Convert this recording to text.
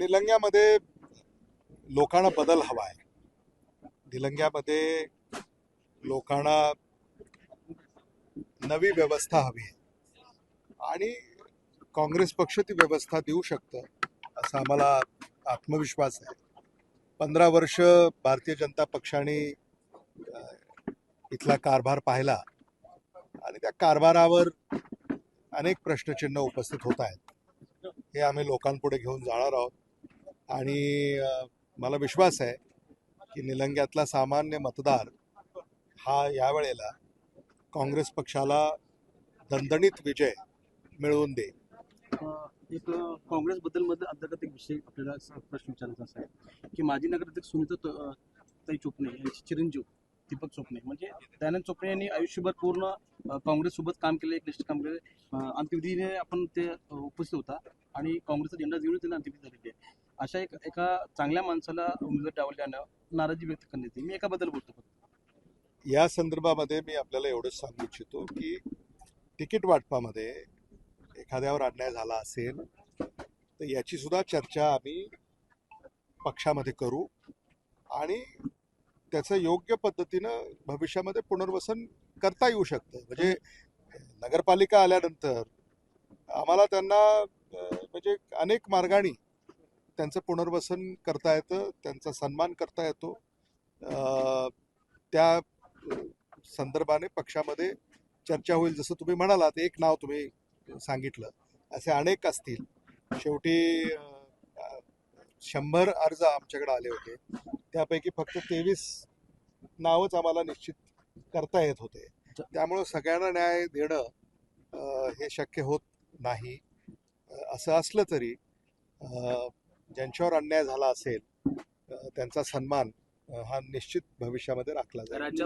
निलंग्यामध्ये लोकांना बदल हवा आहे. निलंग्यामध्ये लोकांना नवी व्यवस्था हवी आहे. आणि काँग्रेस पक्ष ती व्यवस्था देऊ शकतं असा आम्हाला आत्मविश्वास आहे. पंधरा वर्ष भारतीय जनता पक्षाने इथला कारभार पाहिला आणि त्या कारभारावर अनेक प्रश्नचिन्ह उपस्थित होत आहेत. हे आम्ही लोकांपुढे घेऊन जाणार आहोत. आणि मला विश्वास आहे की निलंग्यातला सामान्य मतदार हा यावेळेला काँग्रेस पक्षाला दणदणीत विजय मिळवून देईल. एक काँग्रेसबद्दलमध्ये अंतर्गत एक विषय आपल्याला प्रश्न विचारायचा असा आहे की माजी नगराध्यक्ष सुनीता ताई चोपणे यांचे चिरंजीव दीपक चोपणे म्हणजे दयानंद चोपणे यांनी आयुष्यभर पूर्ण काँग्रेससोबत काम केलं एक निष्ठ काम केलं. अंत्यविधीने आपण ते उपस्थित होता आणि काँग्रेसचा झेंडा घेऊन त्यांना अंत्यविधी झालेली आहे. अशा एक एका चांगल्या माणसाला उमेदवार डावल्यानं नाराजी व्यक्त करण्यात येते मी एकाबद्दल बोलतो फक्त. या संदर्भामध्ये मी आपल्याला एवढंच सांगू इच्छितो की तिकीट वाटपामध्ये एखाद्यावर अन्याय झाला असेल तर याची सुद्धा चर्चा आम्ही पक्षामध्ये करू आणि त्याचं योग्य पद्धतीनं भविष्यामध्ये पुनर्वसन करता येऊ शकतं. म्हणजे नगरपालिका आल्यानंतर आम्हाला त्यांना म्हणजे अनेक मार्गाने त्यांचं पुनर्वसन करता येतं त्यांचा सन्मान करता येतो. त्या संदर्भाने पक्षामध्ये चर्चा होईल. जसं तुम्ही म्हणालात एक नाव तुम्ही सांगितलं असे अनेक असतील. शेवटी शंभर अर्ज आमच्याकडे आले होते. त्यापैकी फक्त तेवीस नावच आम्हाला निश्चित करता येत होते. त्यामुळं सगळ्यांना न्याय देणं हे शक्य होत नाही. असं असलं तरी ज्यांच्यावर अन्याय झाला असेल त्यांचा सन्मान हा निश्चित भविष्यामध्ये राखला जाईल.